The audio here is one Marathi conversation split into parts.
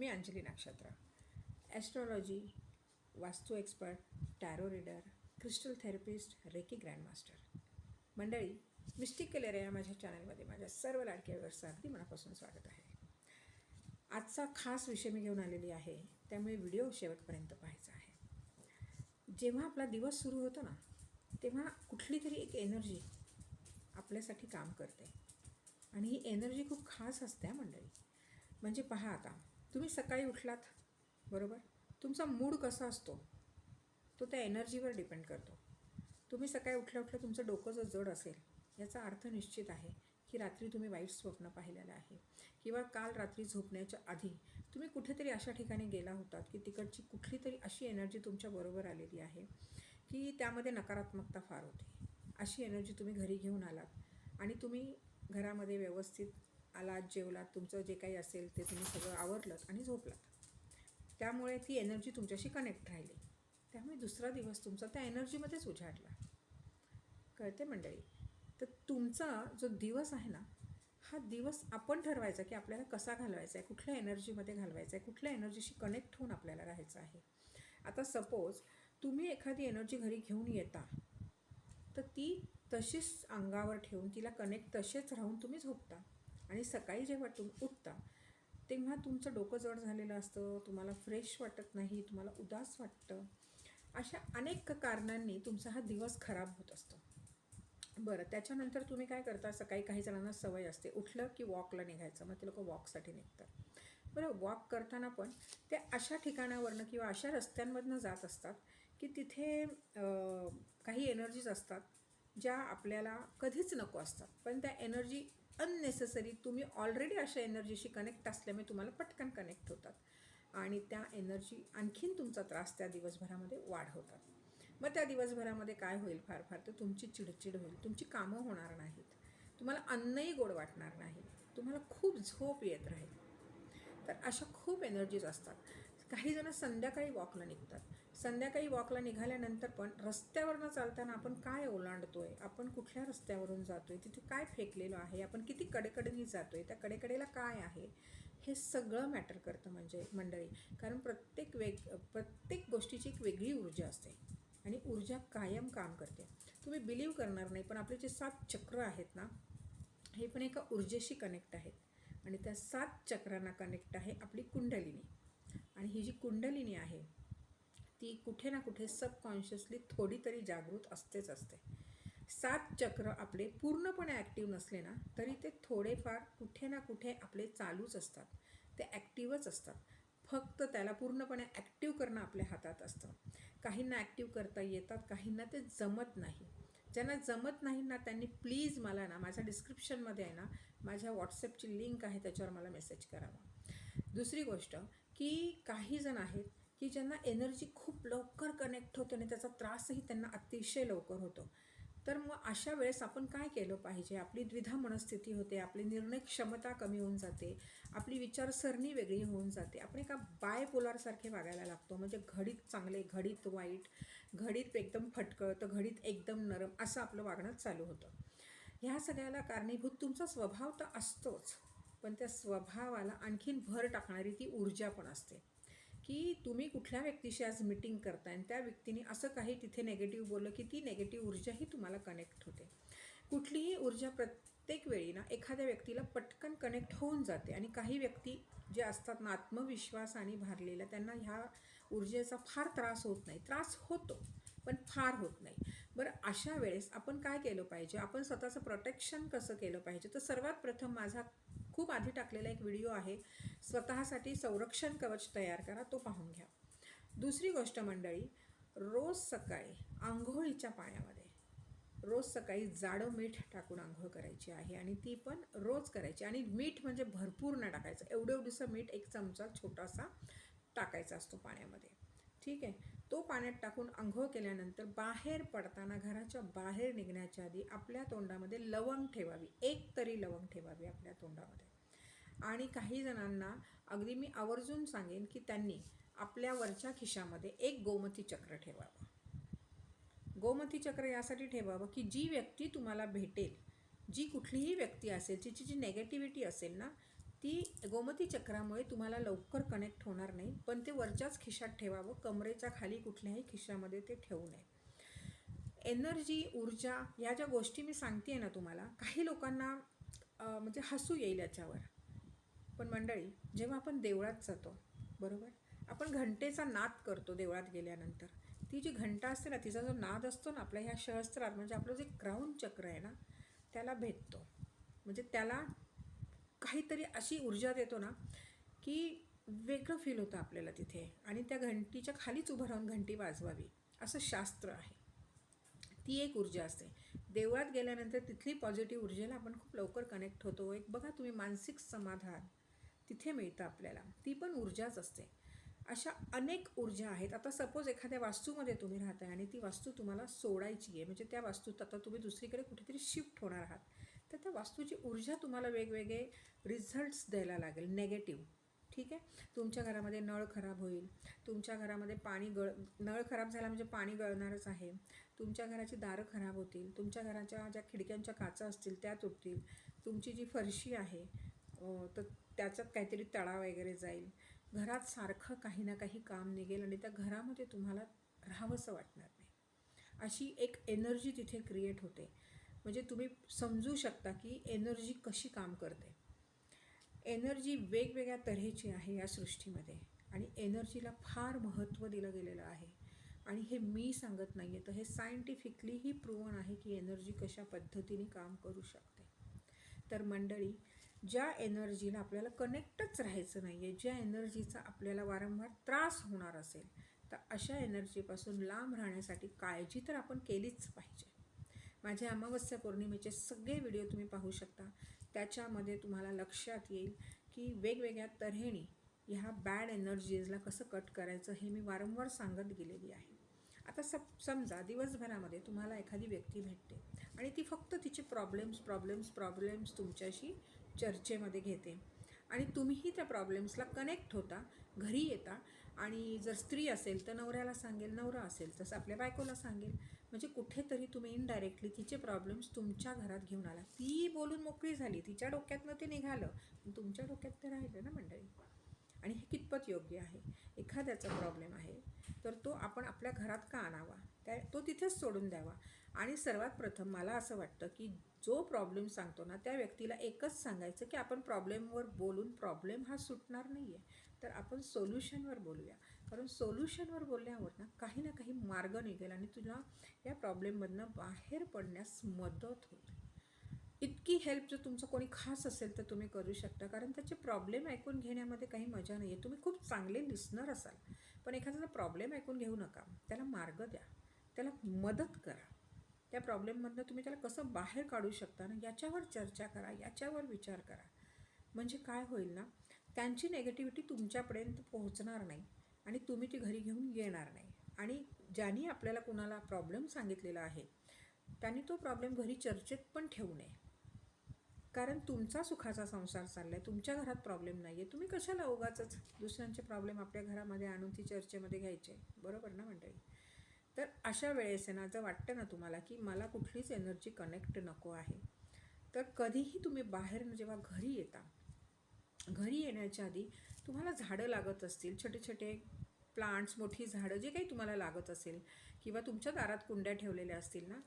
मी Anjali Nakshatra. Astrology Vastu expert tarot reader crystal therapist reiki grandmaster मंडळी मिस्टिक केलेर या माझ्या चॅनलमध्ये माझ्या सर्व लाडक्या व्यवस्था अगदी मनापासून स्वागत आहे. आजचा खास विषय मी घेऊन आलेली आहे त्यामुळे व्हिडिओ शेवटपर्यंत पाहायचा आहे. जेव्हा आपला दिवस सुरू होतो ना तेव्हा कुठली तरी एक एनर्जी आपल्यासाठी काम करते. आणि ही एनर्जी खूप खास असते मंडळी. म्हणजे पहा आता तुम्ही सकाळी उठलात बरोबर? तुमचा मूड कसा असतो? तो त्या एनर्जीवर डिपेंड करतो. तुम्ही सकाळी उठल्या उठल्या तुमचं डोकं जर जड असेल याचा अर्थ निश्चित आहे की रात्री तुम्ही वाईट स्वप्न पाहिलेलं आहे. किंवा काल रात्री झोपण्याच्या आधी तुम्ही कुठेतरी अशा ठिकाणी गेला होतात की तिकडची कुठली तरी अशी एनर्जी तुमच्याबरोबर आलेली आहे की त्यामध्ये नकारात्मकता फार होती. अशी एनर्जी तुम्ही घरी घेऊन आलात आणि तुम्ही घरामध्ये व्यवस्थित आलात जेवलात तुमचं जे काही असेल ते तुम्ही सगळं आवरलं आणि झोपलात. त्यामुळे ती एनर्जी तुमच्याशी कनेक्ट राहिली. त्यामुळे दुसरा दिवस तुमचा त्या एनर्जीमध्येच उजाडला. कळते मंडळी? तर तुमचा जो दिवस आहे ना हा दिवस आपण ठरवायचा की आपल्याला कसा घालवायचा आहे कुठल्या एनर्जीमध्ये घालवायचा आहे कुठल्या एनर्जीशी कनेक्ट होऊन आपल्याला राहायचं आहे. आता सपोज तुम्ही एखादी एनर्जी घरी घेऊन येता तर ती तशीच अंगावर ठेवून तिला कनेक्ट तसेच राहून तुम्ही झोपता. आणि सकाळी जेव्हा तुम्ही उठता तेव्हा तुमचं डोकं जड झालेलं असतं तुम्हाला फ्रेश वाटत नाही तुम्हाला उदास वाटतं. अशा अनेक कारणांनी तुमचा हा दिवस खराब होत असतो. बरं त्याच्यानंतर तुम्ही काय करता? सकाळी काही जणांना सवय असते उठलं की वॉकला निघायचं. मग ते लोक वॉकसाठी निघतात. बरं वॉक करताना पण ते अशा ठिकाणावरनं किंवा अशा रस्त्यांमधनं जात असतात की तिथे काही एनर्जीज असतात ज्या आपल्याला कधीच नको असतात. पण त्या एनर्जी अननेसेसरी तुम्ही ऑलरेडी अशा एनर्जीशी कनेक्ट असल्यामुळे तुम्हाला पटकन कनेक्ट होतात. आणि त्या एनर्जी आणखीन तुमचा त्रास त्या दिवसभरामध्ये वाढवतात मग त्या दिवसभरामध्ये काय होईल फार फार? तर तुमची चिडचिड होईल. तुमची कामं होणार नाहीत. तुम्हाला अन्नही गोड वाटणार नाही. तुम्हाला खूप झोप येत राहील. तर अशा खूप एनर्जीज असतात. काही जण संध्याकाळी वॉकला निघतात. संध्याकाळी वॉकला निघाल्यानंतर पण रस्त्यावरनं चालताना आपण काय ओलांडतो आहे आपण कुठल्या रस्त्यावरून जातो आहे तिथे काय फेकलेलं आहे? आपण किती कडेकडेनी जातो आहे त्या कडेकडेला काय आहे? हे सगळं मॅटर करतं म्हणजे मंडळी. कारण प्रत्येक वेग प्रत्येक गोष्टीची एक वेगळी ऊर्जा असते. आणि ऊर्जा कायम काम करते. तुम्ही बिलीव करणार नाही पण आपले जे सात चक्र आहेत ना हे पण एका ऊर्जेशी कनेक्ट आहेत. आणि त्या सात चक्रांना कनेक्ट आहे आपली कुंडलिनी. आणि ही जी कुंडलिनी आहे ती कुठे ना कुठे सबकॉन्शियसली थोडी तरी जागृत असतेच असते. सात चक्र आपले पूर्णपणे ॲक्टिव्ह नसले ना तरी ते थोडेफार कुठे ना कुठे आपले चालूच असतात. ते ॲक्टिव्हच असतात. फक्त त्याला पूर्णपणे ॲक्टिव्ह करणं आपल्या हातात असतं. काहींना ॲक्टिव्ह करता येतात काहींना ते जमत नाही. ज्यांना जमत नाही ना त्यांनी प्लीज मला ना माझ्या डिस्क्रिप्शनमध्ये आहे ना माझ्या व्हॉट्सअपची लिंक आहे त्याच्यावर मला मेसेज करावा. दुसरी गोष्ट की काही जण आहेत की ज्यांना एनर्जी खूप लवकर कनेक्ट होते आणि त्याचा त्रासही त्यांना अतिशय लवकर होतो. तर मग अशा वेळेस आपण काय केलं पाहिजे? आपली द्विधा मनस्थिती होते आपली निर्णय क्षमता कमी होऊन जाते आपली विचारसरणी वेगळी होऊन जाते. आपण एका बायपोलारसारखे वागायला लागतो. म्हणजे घडीत चांगले घडीत वाईट घडीत एकदम फटकळ तर घडीत एकदम नरम असं आपलं वागणं चालू होतं. ह्या सगळ्याला कारणीभूत तुमचा स्वभाव तर असतोच पण त्या स्वभावाला आणखीन भर टाकणारी ती ऊर्जा पण असते. की तुम्ही कुठल्या व्यक्तीशी आज मिटिंग करताय? आणि त्या व्यक्तीने असं काही तिथे नेगेटिव्ह बोललं की ती नेगेटिव्ह ऊर्जाही तुम्हाला कनेक्ट होते. कुठलीही ऊर्जा प्रत्येक वेळी ना एखाद्या व्यक्तीला पटकन कनेक्ट होऊन जाते. आणि काही व्यक्ती जे असतात ना आत्मविश्वासाने भारलेल्या त्यांना ह्या ऊर्जेचा फार त्रास होत नाही. त्रास होतो पण फार होत नाही. बरं अशा वेळेस आपण काय केलं पाहिजे? आपण स्वतःचं प्रोटेक्शन कसं केलं पाहिजे? तर सर्वात प्रथम माझा खूप आधी टाकलेला एक व्हिडिओ आहे स्वतःसाठी संरक्षण कवच तयार करा तो पाहून घ्या. दुसरी गोष्ट मंडळी रोज सकाळी आंघोळीच्या पाण्यामध्ये रोज सकाळी जाडं मीठ टाकून आंघोळ करायची आहे आणि ती पण रोज करायची. आणि मीठ म्हणजे भरपूर न टाकायचं एवढं एवढंसं मीठ एक चमचा छोटासा टाकायचा असतो पाण्यामध्ये. ठीक आहे? तो पाण्यात टाकून आंघोळ केल्यानंतर बाहेर पडताना घराच्या बाहेर निघण्याच्या आधी आपल्या तोंडामध्ये लवंग ठेवावी. एक तरी लवंग ठेवावी आपल्या तोंडामध्ये. आणि काही जणांना अगदी मी आवर्जून सांगेन की त्यांनी आपल्या वरच्या खिशामध्ये एक गोमती चक्र ठेवावं. गोमती चक्र यासाठी ठेवावं की जी व्यक्ती तुम्हाला भेटेल जी कुठलीही व्यक्ती असेल तिची जी नेगेटिव्हिटी असेल ना ती गोमती चक्रामुळे तुम्हाला लवकर कनेक्ट होणार नाही पण ते वरच्याच खिशात ठेवावं कमरेच्या खाली कुठल्याही खिशामध्ये ते ठेवू नये. एनर्जी ऊर्जा या ज्या गोष्टी मी सांगते ना तुम्हाला काही लोकांना म्हणजे हसू येईल याच्यावर. पण मंडळी जेव्हा आपण देवळात जातो बरोबर? आपण घंटेचा नाद करतो देवळात गेल्यानंतर. ती जी घंटा असते ना तिचा जो नाद असतो ना आपल्या ह्या सहस्त्रात म्हणजे आपलं जे क्राऊन चक्र आहे ना त्याला भेटतो. म्हणजे त्याला काहीतरी अशी ऊर्जा देतो ना की वेगळं फील होतं आपल्याला तिथे. आणि त्या घंटीच्या खालीच उभं राहून घंटी वाजवावी. असं शास्त्र आहे. ती एक ऊर्जा असते. देवळात गेल्यानंतर तिथली पॉझिटिव्ह ऊर्जेला आपण खूप लवकर कनेक्ट होतो. एक बघा तुम्ही मानसिक समाधान तिथे मिळतं आपल्याला. ती पण ऊर्जाच असते. अशा अनेक ऊर्जा आहेत. आता सपोज एखाद्या वास्तूमध्ये तुम्ही राहताय आणि ती वास्तू तुम्हाला सोडायची आहे. म्हणजे त्या वास्तूत आता तुम्ही दुसरीकडे कुठेतरी शिफ्ट होणार आहात. तर त्या वास्तूची ऊर्जा तुम्हाला वेगवेगळे रिझल्ट्स द्यायला लागेल नेगेटिव्ह ठीक आहे? तुमच्या घरामध्ये नळ खराब होईल तुमच्या घरामध्ये पाणी गळ नळ खराब झाला म्हणजे पाणी गळणारच आहे तुमच्या घराची दारं खराब होतील तुमच्या घराच्या ज्या खिडक्यांच्या काचा असतील त्या तुटतील तुमची जी फरशी आहे तर त्याच्यात काहीतरी तळा वगैरे जाईल. घरात सारखं काही ना काही काम निघेल आणि त्या घरामध्ये तुम्हाला राहावंसं वाटणार नाही. अशी एक एनर्जी तिथे क्रिएट होते. म्हणजे तुम्ही समजू शकता की एनर्जी कशी काम करते. एनर्जी वेगवेगळ्या तऱ्हेची आहे या सृष्टीमध्ये आणि एनर्जीला फार महत्त्व दिलं गेलेलं आहे. आणि हे मी सांगत नाही आहे तर हे सायंटिफिकलीही प्रूवन आहे की एनर्जी कशा पद्धतीने काम करू शकते. तर मंडळी ज्या एनर्जीला आपल्याला कनेक्टच राहायचं नाही आहे ज्या एनर्जीचा आपल्याला वारंवार त्रास होणार असेल तर अशा एनर्जीपासून लांब राहण्यासाठी काळजी तर आपण केलीच पाहिजे. माझे अमावस्या पौर्णिमेचे सगळे व्हिडिओ तुम्ही पाहू शकता. त्याच्यामध्ये तुम्हाला लक्षात येईल की वेगवेगळ्या तऱ्हेने ह्या बॅड एनर्जीजला कसं कट करायचं हे मी वारंवार सांगत गेलेली आहे. आता सप समजा दिवसभरामध्ये तुम्हाला एखादी व्यक्ती भेटते आणि ती फक्त तिचे प्रॉब्लेम्स प्रॉब्लेम्स प्रॉब्लेम्स तुमच्याशी चर्चेमध्ये घेते. आणि तुम्हीही त्या प्रॉब्लेम्सला कनेक्ट होता घरी येता आणि जर स्त्री असेल तर नवऱ्याला सांगेल नवरा असेल तसं आपल्या बायकोला सांगेल. म्हणजे कुठेतरी तुम्ही इनडायरेक्टली तिचे प्रॉब्लेम्स तुमच्या घरात घेऊन आला. ती बोलून मोकळी झाली तिच्या डोक्यातनं ते निघालं. पण तुमच्या डोक्यात ते राहिलं ना मंडळी? आणि हे कितपत योग्य आहे? एखाद्याचा प्रॉब्लेम आहे तर तो आपण आपल्या घरात का आणावा? त्या तो तिथेच सोडून द्यावा. आणि सर्वात प्रथम मला असं वाटतं की जो प्रॉब्लेम सांगतो ना त्या व्यक्तीला एकच सांगायचं की आपण प्रॉब्लेमवर बोलून प्रॉब्लेम हा सुटणार नाही आहे तर आपण सोल्युशनवर बोलूया. कारण सोल्युशनवर बोलल्यावर ना काही ना काही मार्ग निघेल आणि तुला या प्रॉब्लेममधनं बाहेर पडण्यास मदत होईल. इतकी हेल्प जर तुमचं कोणी खास असेल तर तुम्ही करू शकता. कारण त्याचे प्रॉब्लेम ऐकून घेण्यामध्ये काही मजा नाही आहे तुम्ही खूप चांगले लिस्नर असाल. पण एखाद्याचा प्रॉब्लेम ऐकून घेऊ नका. त्याला मार्ग द्या. त्याला मदत करा. त्या प्रॉब्लेममधनं तुम्ही त्याला कसं बाहेर काढू शकता ना याच्यावर चर्चा करा याच्यावर विचार करा. म्हणजे काय होईल ना त्यांची नेगेटिव्हिटी तुमच्यापर्यंत पोहोचणार नाही आणि तुम्ही ती घरी घेऊन येणार नाही. आणि ज्यांनी आपल्याला कुणाला प्रॉब्लेम सांगितलेला आहे त्यांनी तो प्रॉब्लेम घरी चर्चेत पण ठेवू नये. कारण तुमचा सुखाचा संसार चालला आहे तुमच्या घरात प्रॉब्लेम नाही आहे तुम्ही कशाला उगाच दुसऱ्यांचे प्रॉब्लेम आपल्या घरामध्ये आणून ती चर्चेमध्ये घ्यायचे? बरोबर ना मंडळी? तर अशा वेळेस आहे ना जर वाटतं ना तुम्हाला की मला कुठलीच एनर्जी कनेक्ट नको आहे. तर कधीही तुम्ही बाहेर जेव्हा घरी येता घरी येण्याच्या आधी तुम्हाला झाडं लागत असतील छोटे छोटे प्लांट्स मोठी झाडं जे काही तुम्हाला लागत असेल किंवा तुमच्या दारात कुंड्या ठेवलेल्या असतील ना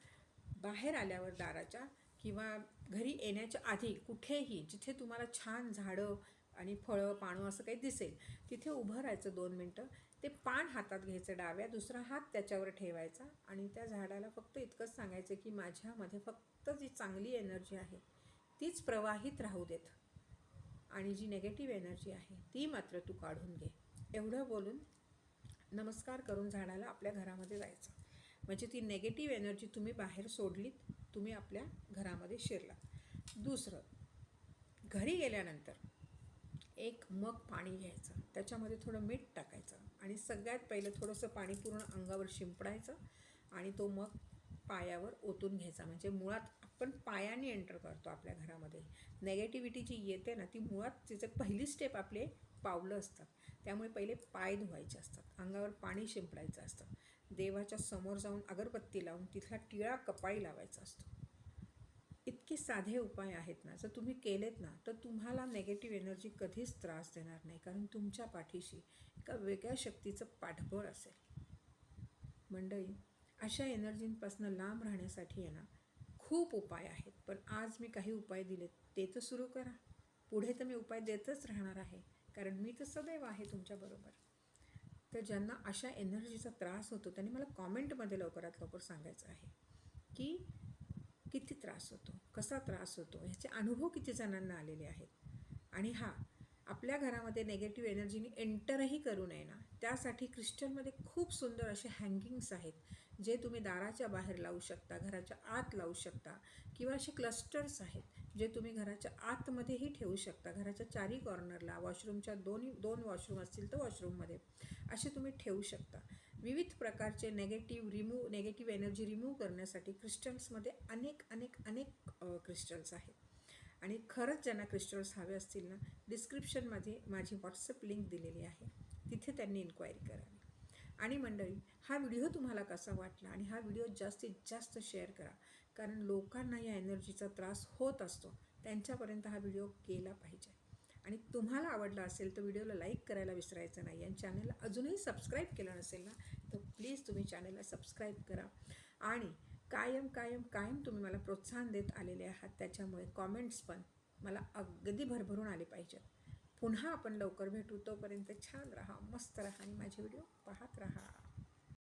बाहेर आल्यावर दाराच्या किंवा घरी येण्याच्या आधी कुठेही जिथे तुम्हाला छान झाडं आणि फळं पानं असं काही दिसेल तिथे उभं राहायचं दोन मिनटं ते पान हातात घ्यायचं डाव्या दुसरा हात त्याच्यावर ठेवायचा आणि त्या झाडाला फक्त इतकंच सांगायचं की माझ्यामध्ये फक्त जी चांगली एनर्जी आहे तीच प्रवाहित राहू देत. आणि जी नेगेटिव्ह एनर्जी आहे ती मात्र तू काढून घे. एवढं बोलून नमस्कार करून झाडाला आपल्या घरामध्ये जायचं. म्हणजे ती नेगेटिव्ह एनर्जी तुम्ही बाहेर सोडलीत तुम्ही आपल्या घरामध्ये शिरला दुसरं घरी गेल्यानंतर एक मग पाणी घ्यायचं. त्याच्यामध्ये थोडं मीठ टाकायचं. आणि सगळ्यात पहिलं थोडंसं पाणी पूर्ण अंगावर शिंपडायचं आणि तो मग पायावर ओतून घ्यायचा. म्हणजे मुळात आपण पायाने एंटर करतो आपल्या घरामध्ये. नेगेटिव्हिटी जी येते ना ती मुळात तिचं पहिली स्टेप आपले पावलं असतात. त्यामुळे पहिले पाय धुवायचे असतात. अंगावर पाणी शिंपडायचं असतं. देवाच्या समोर जाऊन अगरबत्ती लावून तिथला टिळा कपाळी लावायचा असतो. इतके साधे उपाय आहेत ना जर तुम्ही केलेत ना तर तुम्हाला नेगेटिव्ह एनर्जी कधीच त्रास देणार नाही. कारण तुमच्या पाठीशी एका वेगळ्या शक्तीचं पाठबळ असेल. मंडळी अशा एनर्जींपासून लांब राहण्यासाठी आहे ना खूप उपाय आहेत. पण आज मी काही उपाय दिलेत ते तर सुरू करा. पुढे तर मी उपाय देतच राहणार आहे. कारण मी तर सदैव आहे तुमच्याबरोबर तर ज्यांना अशा एनर्जीचा त्रास होतो त्यांनी मला कॉमेंटमध्ये लवकरात लवकर सांगायचं आहे की किती त्रास होतो कसा त्रास होतो ह्याचे अनुभव किती जणांना आलेले आहेत. आणि हा आपल्या घरामध्ये नेगेटिव्ह एनर्जीने एंटरही करू नये ना त्यासाठी क्रिस्टलमध्ये खूप सुंदर असे हँगिंग्स आहेत जे तुम्ही दाराच्या बाहेर लावू शकता घराच्या आत लावू शकता किंवा असे क्लस्टर्स आहेत जे तुम्ही घराच्या आतमध्येही ठेवू शकता. घराच्या चारी कॉर्नरला वॉशरूमच्या दोन्ही दोन वॉशरूम असतील तर वॉशरूममध्ये असे तुम्ही ठेवू शकता. विविध प्रकारचे negative remove negative energy remove करण्यासाठी क्रिस्टल्समध्ये अनेक अनेक अनेक क्रिस्टल्स आहेत. आणि खरंच ज्यांना क्रिस्टल्स हवे असतील ना डिस्क्रिप्शनमध्ये माझी व्हॉट्सअप लिंक दिलेली आहे. तिथे त्यांनी इन्क्वायरी करावी. आणि मंडळी हा व्हिडिओ तुम्हाला कसा वाटला? आणि हा व्हिडिओ जास्तीत जास्त शेअर करा. कारण लोकांना या एनर्जीचा त्रास होत असतो. त्यांच्यापर्यंत हा व्हिडिओ केला पाहिजे. आणि तुम्हाला आवडला असेल तर व्हिडिओला लाईक करायला विसरायचं नाही आणि चॅनलला अजूनही सबस्क्राईब केलं नसेल ना तर प्लीज तुम्ही चॅनलला सबस्क्राईब करा. आणि कायम कायम कायम तुम्ही मला प्रोत्साहन देत आलेले आहात त्याच्यामुळे कॉमेंट्स पण मला अगदी भरभरून आले पाहिजेत. पुन्हा आपण लवकर भेटू तोपर्यंत छान राहा मस्त राहा आणि माझे व्हिडिओ पाहत राहा.